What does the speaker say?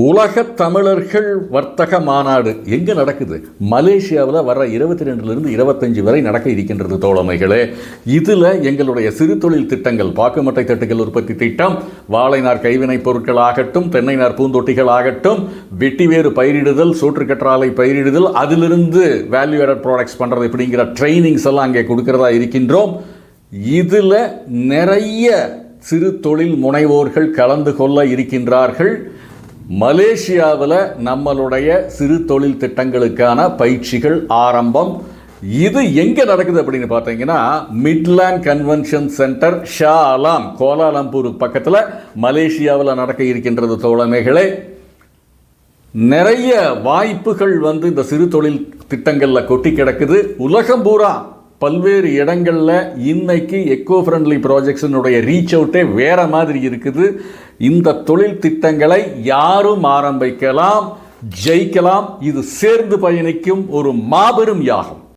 உலக தமிழர்கள் வர்த்தக மாநாடு எங்கே நடக்குது? மலேசியாவில் வர இருபத்தி ரெண்டுலேருந்து இருபத்தஞ்சு வரை நடக்க இருக்கின்றது தோழமைகளே. இதில் எங்களுடைய சிறு தொழில் திட்டங்கள் பாக்குமட்டை தட்டுகள் உற்பத்தி திட்டம் வாழைநார் கைவினைப் பொருட்கள் ஆகட்டும் தென்னைநார் பூந்தொட்டிகள் ஆகட்டும் வெட்டிவேறு பயிரிடுதல் சோற்றுக்கற்றாலை பயிரிடுதல் அதிலிருந்து வேல்யூ ஆடட் ப்ராடக்ட்ஸ் பண்ணுறது இப்படிங்கிற ட்ரைனிங்ஸ் எல்லாம் அங்கே கொடுக்கறதா இருக்கின்றோம். இதில் நிறைய சிறு தொழில் முனைவோர்கள் கலந்து கொள்ள இருக்கின்றார்கள். மலேசியாவில் நம்மளுடைய சிறு தொழில் திட்டங்களுக்கான பயிற்சிகள் ஆரம்பம். இது எங்கே நடக்குது அப்படின்னு பார்த்தீங்கன்னா Midland convention centre Shah Alam Kuala Lumpur பக்கத்தில் மலேசியாவில் நடக்க இருக்கின்றது தோழமைகளே. நிறைய வாய்ப்புகள் வந்து இந்த சிறு தொழில் திட்டங்களில் கொட்டி கிடக்குது. உலகம் பூரா பல்வேறு இடங்களில் இன்னைக்கு எக்கோ ஃப்ரெண்ட்லி ப்ராஜெக்ட்ஸினுடைய ரீச் அவுட்டே வேறு மாதிரி இருக்குது. இந்த தொழில் திட்டங்களை யாரும் ஆரம்பிக்கலாம் ஜெயிக்கலாம். இது சேர்ந்து பயணிக்கும் ஒரு மாபெரும் யாகம்.